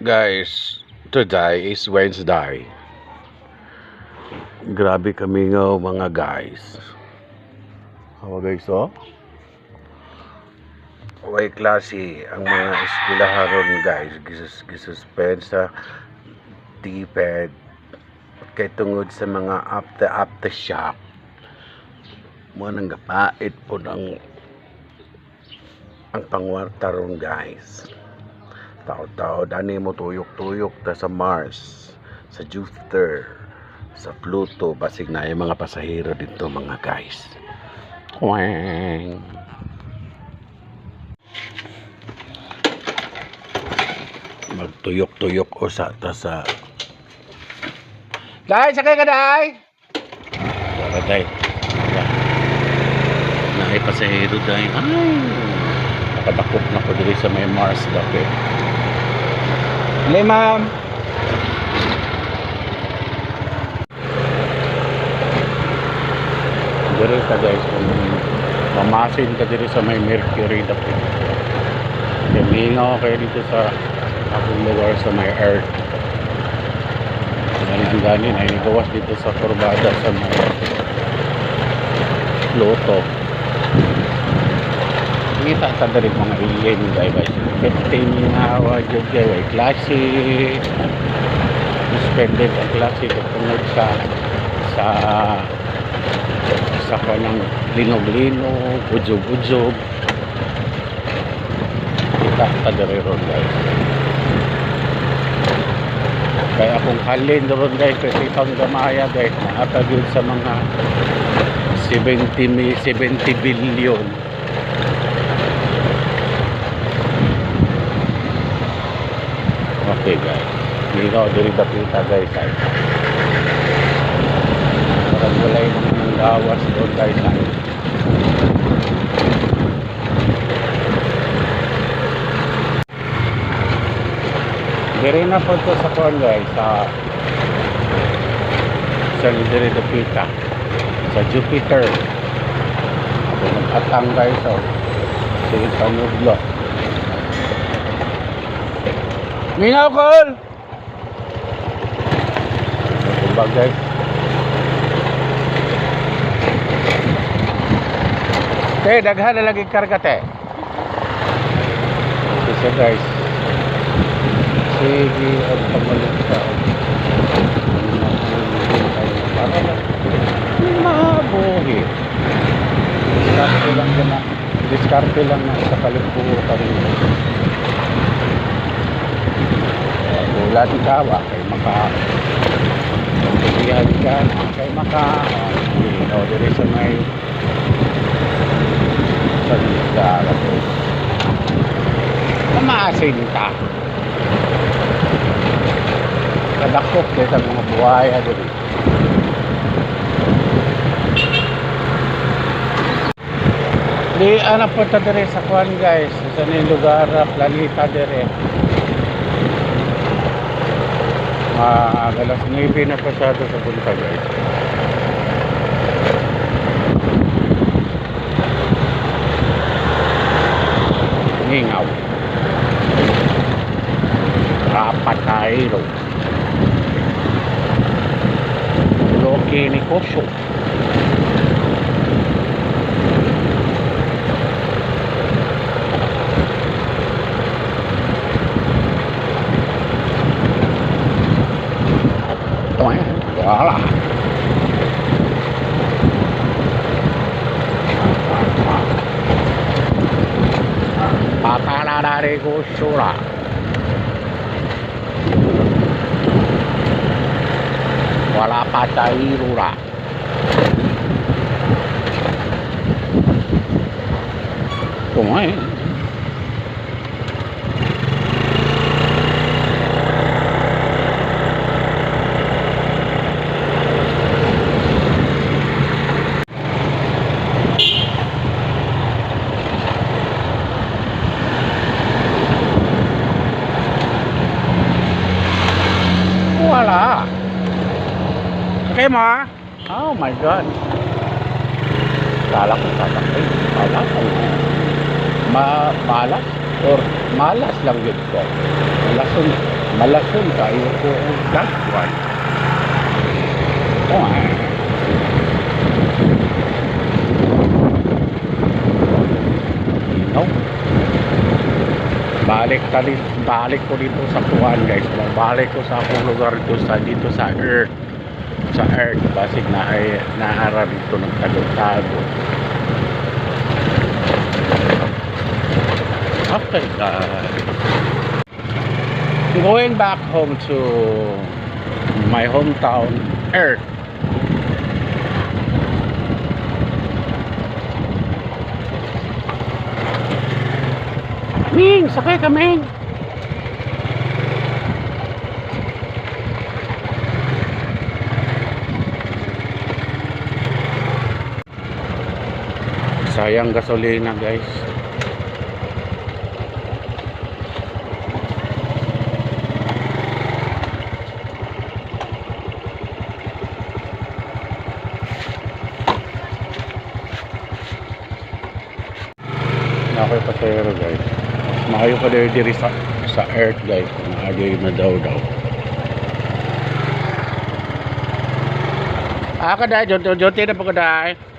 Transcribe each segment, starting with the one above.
Guys, today is Wednesday. Grabe kami nga mga guys. Hawa guys, oh. Way klase ang mga eskwelaharon guys. Gisus gisuspend sa DPED. Kay tungod sa mga after after shock. Mo nang gapait po ng ang pangwartaron guys. Tao-tao, dani mo tuyok-tuyok ta sa Mars, sa Jupiter, sa Pluto, basig na yung mga pasahero dito mga guys. Wang. Magtuyok-tuyok o sa ta sa Dai, sakay ka dai. Wala dai. Naay pasahero dai. Ay. Nakadakop na ko diri sa may Mars dapit. Hindi, ma'am. Diri ka guys mamasin ka diri sa may Mercury dapit. Kamingaw kayo dito sa akong lugar sa may Earth. Ang ganin ay gawas dito sa kurbada sa may Pluto. Kita sa diri mga alien guys guys. Captain hawa jud guys klase. Suspended ang klase tungod sa sa sa kanang linog-linog, udyog-udyog. Kita ka diri ron guys. Kaya akong halin doon guys, kasi itong gamaya guys, naatag yun sa mga 70, mi- 70 billion. Okay guys. Ikaw diri dapita guys. Ay. Parang wala yung mga gawas doon guys. Ay. Diri na po to sa kuwan guys. Sa sa diri dapita. Sa Jupiter. Nag-atang guys. Oh. Sige sa nudlo. Mingaw call! Kumbag guys. Te, daghan na lagi karga te. Ito siya guys. Sige, ang pamalit ka. Mabuhi. Diskarte lang na. Diskarte lang na sa kaliputan. Di kawa kay maka Pagkilihan ka kay maka you know, there is a may sa dagat ko. Namasin ka. Kadakop kay sa mga buhaya dito. Di ana po ta dire sa kwan guys, sa ni lugar planeta dire. Ah, alas 9 na pasado sa punta guys. Ningaw. Rapatairo. Loki ni Kosyo. 了。巴巴拉拉的给我输了。我拉巴扎一路了。Come on. Okay mo? Oh my God. Kala ko tatakay. Kala ko. Ma malas or malas lang yun ko. Malason. Malason tayo ko that one. Oh. No. Balik din, balik ko dito sa kuwan guys. Balik ko sa akong lugar dito sa dito sa Earth. Sa Earth basig na ay naara dito ng tago-tago. Okay guys. Going back home to my hometown, Earth. Ming, sakay ka, Ming. Sayang gasolina, guys. Nakoy pasero guys. Maayo pa diri diri sa sa earth guys. Maayo na daw daw. Ah, kada jote jote na pa kada.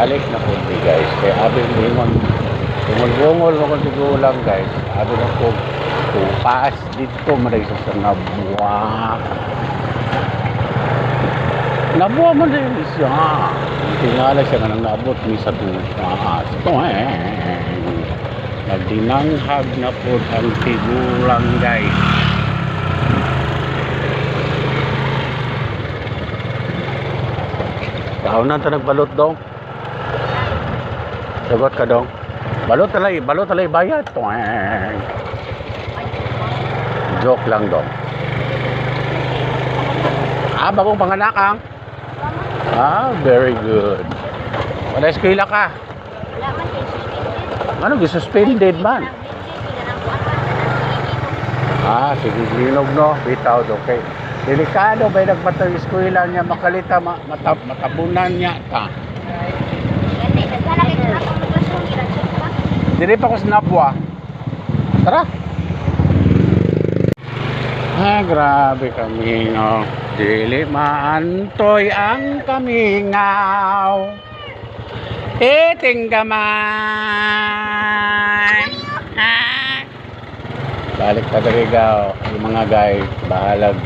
Balik na di guys. Kaya abi lingon. Bungol-bungol mo kung tigulang guys. Abi na po Pupas dito maray sa sangabuwa. Nabuha mo din siya. Tingala siya nga nang naabot ni sa tumaas. Ito eh. Nagdinanghag na po ang tigulang guys. Tao na ito nagbalot dong. Sagot ka dong. Balot talay, balot talay bayad. Eh. Joke lang dong. Ah, bagong panganak ang. Ah, very good. Wala eskwela ka. Man kay suspended. Ano, man. Ah, sige, linog no. Bitaw, okay. Delikado ba nagbatang eskwela niya makalita, ma matap matabunan niya ta. Gani, nagkala kay sa atong lugasyon, ilasyon pa. Dili pa ko sinapwa. Tara. Ah, grabe kami, no. Dili maantoy ang kamingaw. Iting gamay. Ah. Balik pa darigaw. Yung mga guys, bahalag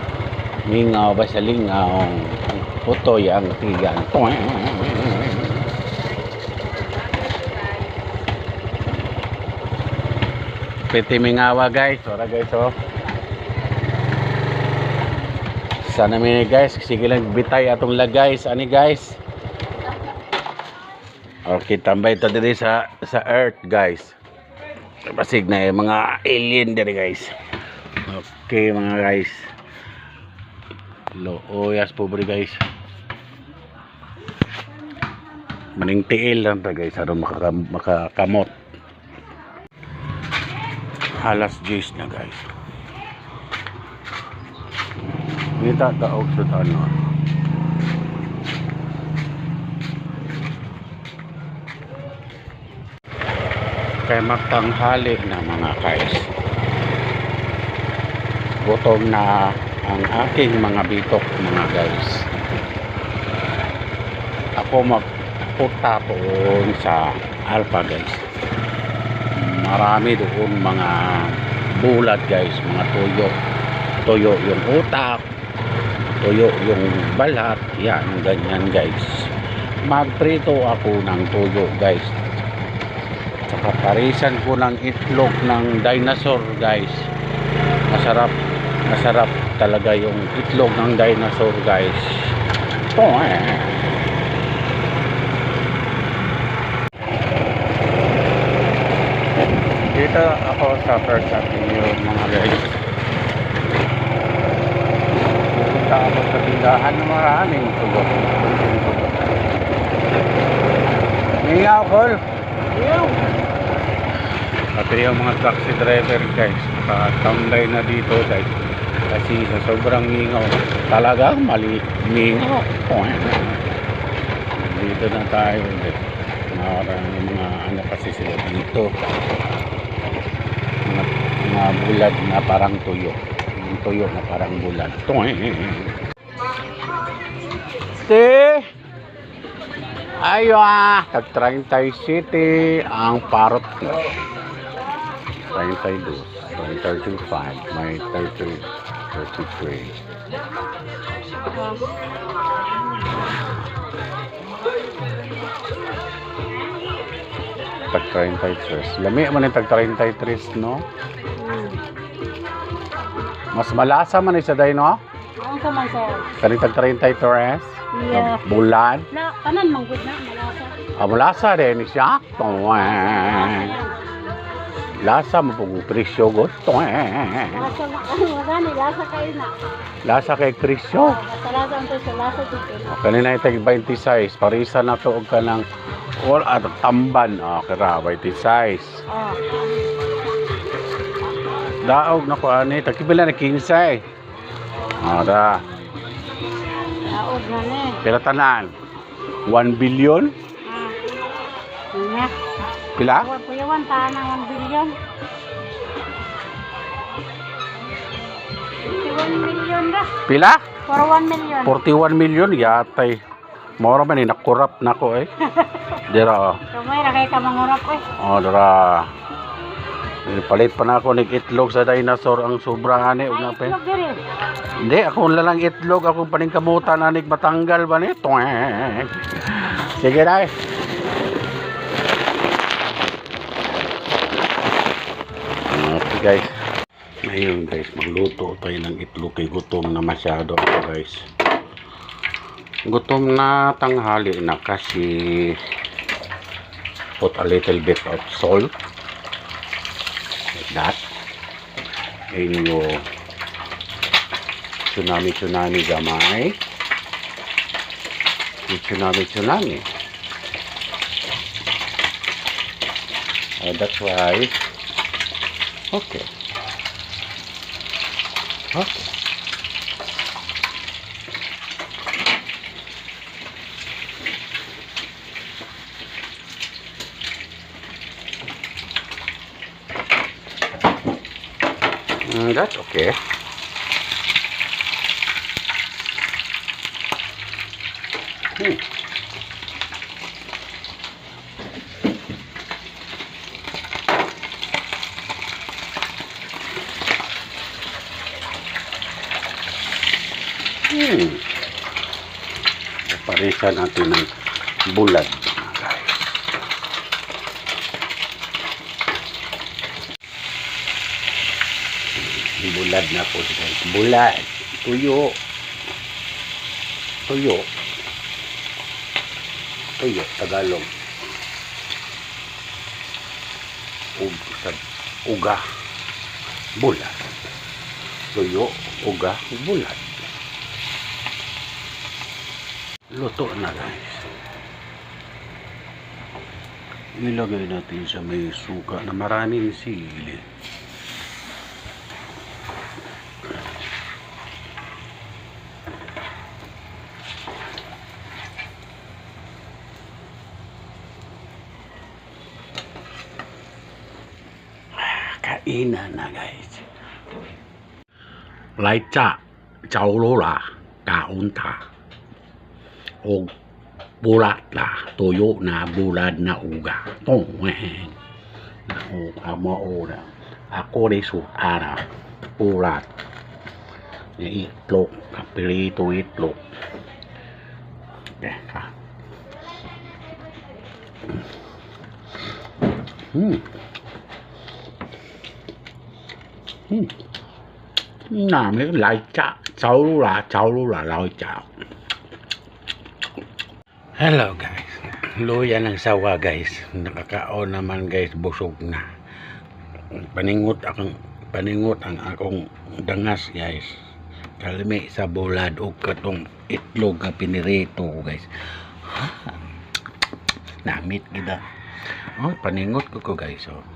mingaw ba sa lingaw. Putoy ang tigan. Piti mingawa guys. Ora guys oh. Sana mi guys, sige lang bitay atong lagays ani guys. Okay, tambay to diri sa sa earth guys. Basig na yung mga alien diri guys. Okay mga guys. Looyas pobre guys. Maning tiil lang ta guys aron makaka, makakamot. Halas juice na guys. Kita daog sa ano. Kay magtanghali na mga guys. Gutom na ang aking mga bitok mga guys. Ako magpunta doon sa Alpha guys. Marami doon mga bulat guys, mga tuyo. Tuyo yung utak, tuyo yung balat, yan, ganyan guys. Magprito ako ng tuyo guys. Tsaka parisan ko ng itlog ng dinosaur guys. Masarap, masarap talaga yung itlog ng dinosaur guys. Ito eh. Dito ako sa First Avenue mga guys. Pupunta ako sa tindahan na maraming tugot. Ngayaw, Col. Pati yung mga taxi driver guys, nakatambay na dito guys. Kasi sa sobrang mingaw, talaga mali mingaw. Dito na tayo ulit. Maraming mga ano kasi sila dito. Mga bulad na parang tuyo. Yung tuyo na parang bulad. Toy. Te! Ayo ah! Tag 30 City ang parot ko. 32, 35, may 30, 33. Tag 33. Lami man yung tag 33, no? Mas malasa man isa day, no? Ang sa man sir. Kani tag 33. Yeah. Bulan. Na, kanan manggod na, malasa. Ah, malasa din siya. Tuwang. Lasa mo pong presyo go. Tuwang. Lasa, ano, gani, lasa kayo na. Lasa kay presyo. Matalasa ang sa lasa dito. Kanina itag 26. Parisa na to og kanang all at tamban. Ah, kara 26. Oh. Daog na ko ani. Takibila na 15. Ah, da. Naog na ni. Pila tanan? 1 billion? Ah. Pila? Yawan, tahan ng 1 billion. 41 million dah. Pila? For 1 million. 41 million yatay. Mora man ni nakurap na ko eh. Dira. oh. Kamay, rakay ka mangurap eh. Oh, dira. Eh, Palit pa na ako ng itlog sa dinosaur ang sobra ani ug na Ay, pa. itlog diri. Hindi, ako lang itlog, ako paningkamutan anig matanggal ba ni? Sige na eh. Okay guys. Ngayon guys, magluto tayo ng itlog kay gutom na masyado ako guys. Gutom na tanghali na kasi put a little bit of salt like that. Your tsunami tsunami gamay. Yung tsunami tsunami uh, that's why okay. Okay Mm, that's okay Hmm. Hmm. Parisa natin ng bulad. mga guys. Bulad na po guys. Bulad. Tuyo. Tuyo. Tuyo. Tagalog. Ug, sa- uga. Bulad. Tuyo. Uga. Bulad. Luto na guys. Ilagay natin sa may suka na maraming sili. Kainan na guys. Laita, chaolola, kaunta. O bulat la, tuyo na bulad na uga. Tongweng. Na o amo ora. Ako rin sutara. Bulat. Yung itlog. Kapirito itlog. Teka. Hmm. Hmm. Làm cái lại chạ cháu là cháu là lôi chạo Hello guys. Luya ng sawa guys? Nakakaon naman guys busog na Paningot akong Paningot ang akong dangas guys. Kalmi sa bulad o katong itlog nga pinirito guys. Namit gida Oh, paningot ko ko guys oh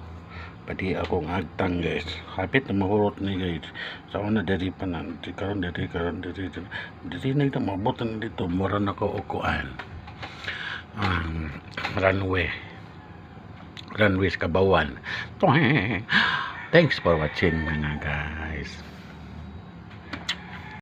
pati akong agtang guys. Hapit na mahurot ni guys. Sa una diri pa na karon diri karon diri diri. Diri na ito mabutan dito mura na ko ukuan um, runway. Runway sa kabawan. Thanks for watching mga guys.